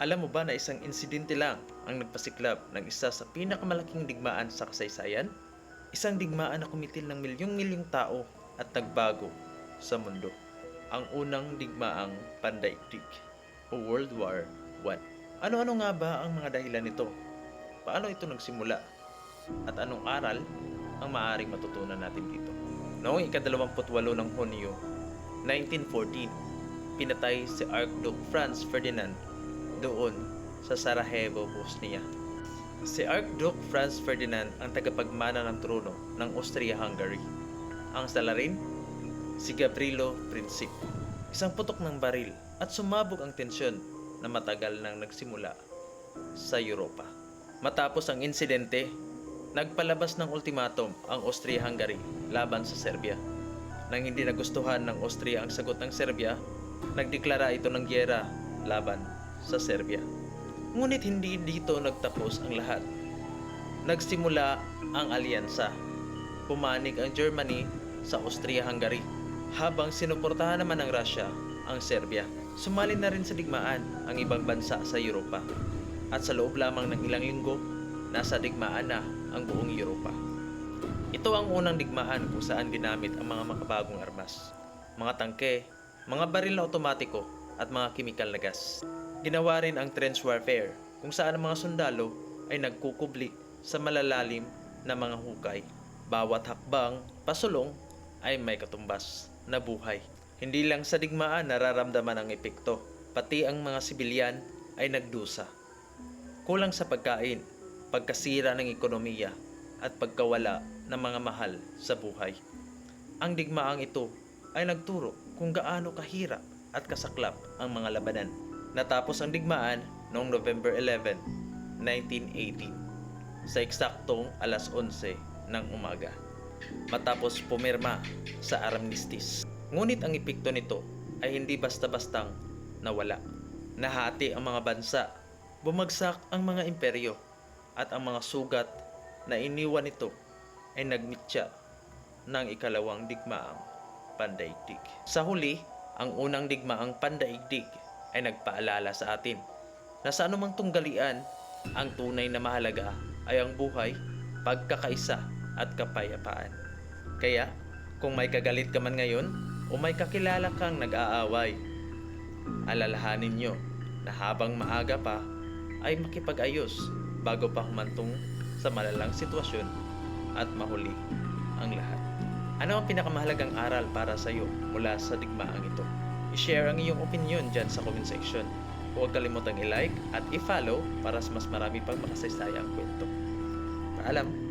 Alam mo ba na isang insidente lang ang nagpasiklab ng isa sa pinakamalaking digmaan sa kasaysayan? Isang digmaan na kumitil ng milyong-milyong tao at nagbago sa mundo. Ang unang digmaang pandaigdig o World War I. Ano-ano nga ba ang mga dahilan nito? Paano ito nagsimula? At anong aral ang maaaring matutunan natin dito? Noong ikadalawamputwalo ng Hunyo, 1914, pinatay si Archduke Franz Ferdinand doon sa Sarajevo, Bosnia. Si Archduke Franz Ferdinand ang tagapagmana ng trono ng Austria-Hungary. Ang salarin, si Gavrilo Princip. Isang putok ng baril at sumabog ang tensyon na matagal nang nagsimula sa Europa. Matapos ang insidente, nagpalabas ng ultimatum ang Austria-Hungary laban sa Serbia. Nang hindi nagustuhan ng Austria ang sagot ng Serbia, nagdeklara ito ng gyera laban sa Serbia. Ngunit hindi dito nagtapos ang lahat. Nagsimula ang alyansa. Pumanig ang Germany sa Austria-Hungary habang sinuportahan naman ng Russia ang Serbia. Sumali na rin sa digmaan ang ibang bansa sa Europa. At sa loob lamang ng ilang linggo, nasa digmaan na ang buong Europa. Ito ang unang digmaan kung saan ginamit ang mga makabagong armas. Mga tangke, mga baril na otomatiko at mga kimikal na gas. Ginawa rin ang trench warfare kung saan ang mga sundalo ay nagkukubli sa malalalim na mga hukay. Bawat hakbang, pasulong ay may katumbas na buhay. Hindi lang sa digmaan nararamdaman ang epekto, pati ang mga sibilyan ay nagdusa. Kulang sa pagkain, pagkasira ng ekonomiya at pagkawala ng mga mahal sa buhay. Ang digmaang ito ay nagturo kung gaano kahirap at kasaklap ang mga labanan. Natapos ang digmaan noong November 11, 1918 sa eksaktong alas 11 ng umaga. Matapos pumirma sa armistice. Ngunit ang epekto nito ay hindi basta-bastang nawala. Nahati ang mga bansa, bumagsak ang mga imperyo, at ang mga sugat na iniwan nito ay nagmitya ng ikalawang digmaang pandaigdig. Sa huli, ang unang digmaang pandaigdig ay nagpaalala sa atin na sa anumang tunggalian, ang tunay na mahalaga ay ang buhay, pagkakaisa at kapayapaan. Kaya, kung may kagalit ka man ngayon o may kakilala kang nag-aaway, alalahanin nyo na habang maaga pa ay makipag-ayos bago pa humantong sa malalang sitwasyon at mahuli ang lahat. Ano ang pinakamahalagang aral para sa iyo mula sa digmaang ito? I-share ang iyong opinion dyan sa comment section. Huwag kalimutang i-like at i-follow para sa mas marami pang makasaysayang kwento. Paalam!